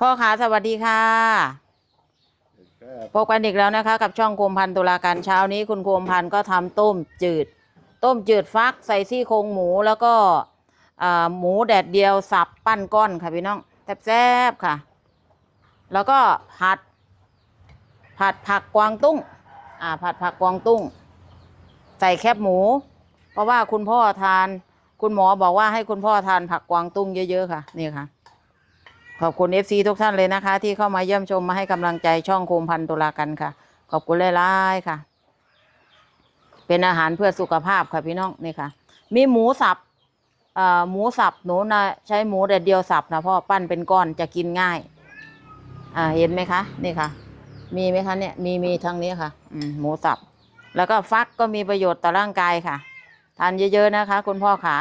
พ่อขาสวัสดีค่ะ พบกันอีกแล้วนะคะ กับช่องโคมพันธุ์ตุลาการเช้านี้คุณโคมพันธุ์ก็ทำต้มจืด ต้มจืดฟักใส่ซี่โครงหมูแล้วก็อ่าหมูแดดเดียวสับปั้นก้อนค่ะพี่น้องแซ่บๆค่ะ แล้วก็ผัด ผัดผักกวางตุ้งอ่าผัดผักกวางตุ้ง ใส่แคบหมู เพราะว่าคุณพ่อทาน คุณหมอบอกว่าให้คุณพ่อทานผักกวางตุ้งเยอะๆค่ะ นี่ค่ะ ขอบคุณเอฟซีทุกท่านเลยนะคะ ที่เข้ามาเยี่ยมชมมาให้กำลังใจช่องโคมพันตุลากันค่ะ ขอบคุณหลายๆค่ะ เป็นอาหารเพื่อสุขภาพค่ะพี่น้องนี่ค่ะ มีหมูสับอ่อหมูสับหนูนะใช้หมูแดดเดียวสับนะพ่อปั้นเป็นก้อนจะกินง่าย อ่าเห็นไหมคะ นี่ค่ะ มีไหมคะเนี่ย มีมีทางนี้ค่ะ อืมหมูสับ แล้วก็ฟักก็มีประโยชน์ต่อร่างกายค่ะทานเยอะๆนะคะ คุณพ่อขา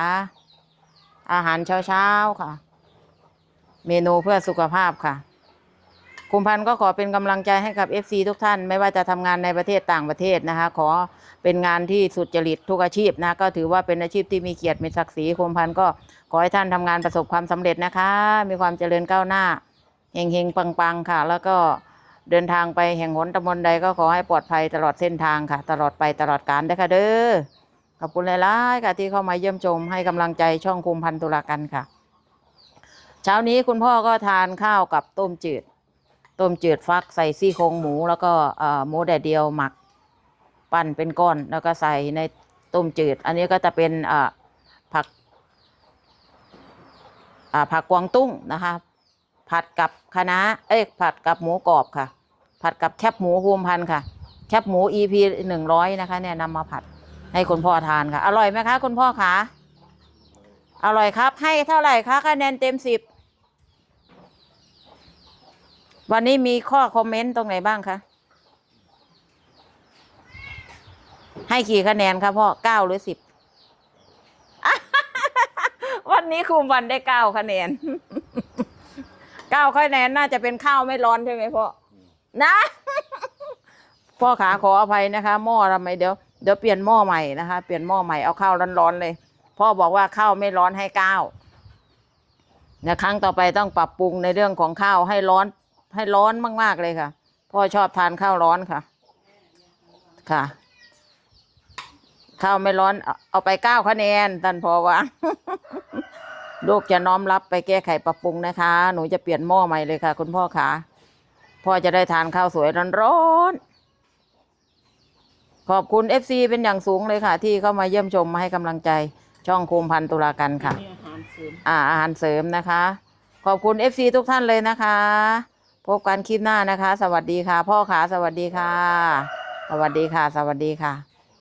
อาหารเช้าๆค่ะ เมนูเพื่อสุขภาพค่ะ คุณพันธ์ก็ขอเป็นกำลังใจให้กับ FC ทุกท่าน ไม่ว่าจะทำงานในประเทศต่างประเทศนะคะ ขอเป็นงานที่สุดจริตทุกอาชีพนะ ก็ถือว่าเป็นอาชีพที่มีเกียรติมีศักดิ์ศรีคุณพันธ์ก็ขอให้ท่านทำงานประสบความสำเร็จนะคะ มีความเจริญก้าวหน้าเฮงๆปังๆค่ะ แล้วก็เดินทางไปแห่งหนตำบลใดก็ขอให้ปลอดภัยตลอดเส้นทางค่ะ ตลอดไปตลอดกาลเด้ค่ะเด้อขอบคุณหลายๆค่ะที่เข้ามาเยี่ยมชมให้กำลังใจช่องคุมพันธุ์ตุลากันค่ะ เช้านี้คุณพ่อก็ทานข้าวกับต้มจืด ต้มจืดฟักใส่ซี่โครงหมู แล้วก็หมูแดดเดียวหมัก ปั้นเป็นก้อน แล้วก็ใส่ในต้มจืด อันนี้ก็จะเป็นผักผักกวางตุ้งนะคะ ผัดกับคะน้าเอ้ยผัดกับหมูกรอบค่ะ ผัดกับแคบหมูภูมิพันค่ะ แคบหมู EP หนึ่งร้อยนะคะเนี่ยนำมาผัดให้คุณพ่อทานค่ะ อร่อยไหมคะ คุณพ่อคะอร่อยครับ ให้เท่าไหร่คะคะแนนเต็มสิบ วันนี้มีข้อคอมเมนต์ตรงไหนบ้างคะ ให้กี่คะแนนครับพ่อเก้าหรือสิบ วันนี้ครูวันได้เก้าคะแนน เก้าคะแนนน่าจะเป็นข้าวไม่ร้อนใช่ไหมพ่อ นะ พ่อขาขออภัยนะคะหม้อทำไมเดี๋ยวเดี๋ยวเปลี่ยนหม้อใหม่นะคะ เปลี่ยนหม้อใหม่เอาข้าวร้อนๆเลย พ่อบอกว่าข้าวไม่ร้อนให้เก้านะครั้งต่อไปต้องปรับปรุงในเรื่องของข้าวให้ร้อน ให้ร้อนมากๆเลยค่ะ พ่อชอบทานข้าวร้อนค่ะ ค่ะ ข้าวไม่ร้อนเอาเอาไปเก้าคะแนนท่านพอว่าลูกจะน้อมรับไปแก้ไขปรับปรุงนะคะ หนูจะเปลี่ยนหม้อใหม่เลยค่ะ คุณพ่อขาพ่อจะได้ทานข้าวสวยร้อนๆขอบคุณเอฟซีเป็นอย่างสูงเลยค่ะ ที่เข้ามาเยี่ยมชมมาให้กำลังใจช่องคุมพันธุ์ตุลากันค่ะมีอาหารเสริมอ่าอาหารเสริมนะคะ ขอบคุณ FC ทุกท่านเลยนะคะ พบกันคลิปหน้านะคะ สวัสดีค่ะ พ่อขาสวัสดีค่ะ สวัสดีค่ะ สวัสดีค่ะ